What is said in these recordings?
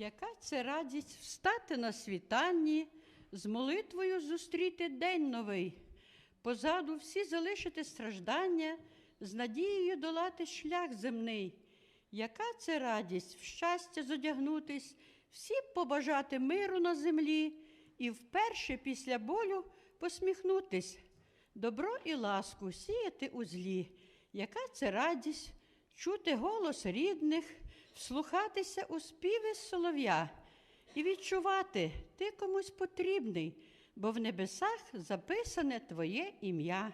Яка це радість встати на світанні, з молитвою зустріти день новий, позаду всі залишити страждання, з надією долати шлях земний. Яка це радість в щастя зодягнутись, всі побажати миру на землі і вперше після болю посміхнутись, добро і ласку сіяти у злі. Яка це радість чути голос рідних, вслухатися у співи солов'я і відчувати, ти комусь потрібний, бо в небесах записане твоє ім'я.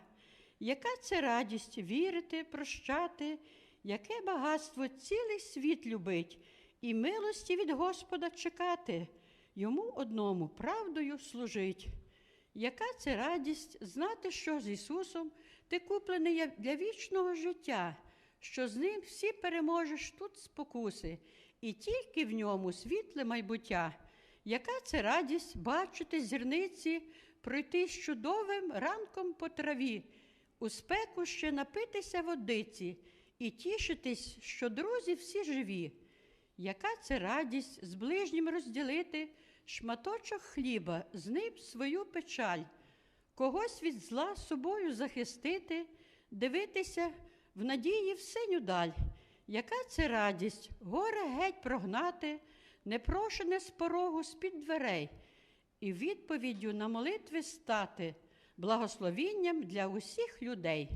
Яка це радість вірити, прощати, яке багатство цілий світ любить, і милості від Господа чекати, йому одному правдою служить. Яка це радість знати, що з Ісусом ти куплений для вічного життя, що з ним всі переможеш тут спокуси, і тільки в ньому світле майбуття. Яка це радість бачити зірниці, пройти з чудовим ранком по траві, у спеку ще напитися водиці і тішитись, що друзі всі живі. Яка це радість з ближнім розділити шматочок хліба, з ним свою печаль, когось від зла собою захистити, дивитися в надії в синю даль. Яка це радість горе геть прогнати, непрошене з порогу з-під дверей, і відповіддю на молитви стати, благословінням для усіх людей.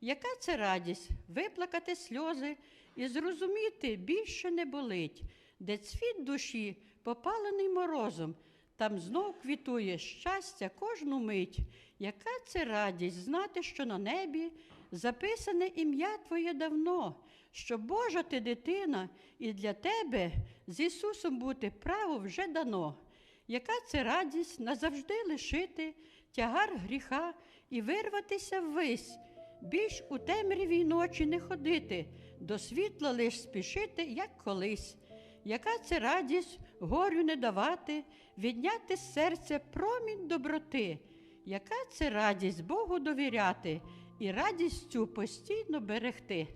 Яка це радість виплакати сльози і зрозуміти більше не болить, де цвіт душі попалений морозом, там знов квітує щастя кожну мить. Яка це радість знати, що на небі записане ім'я Твоє давно, що Божа ти дитина, і для тебе з Ісусом бути право вже дано. Яка це радість назавжди лишити тягар гріха і вирватися ввись, більш у темрявій ночі не ходити, до світла лиш спішити, як колись. Яка це радість горю не давати, відняти з серця промінь доброти, яка це радість Богу довіряти і радістю постійно берегти.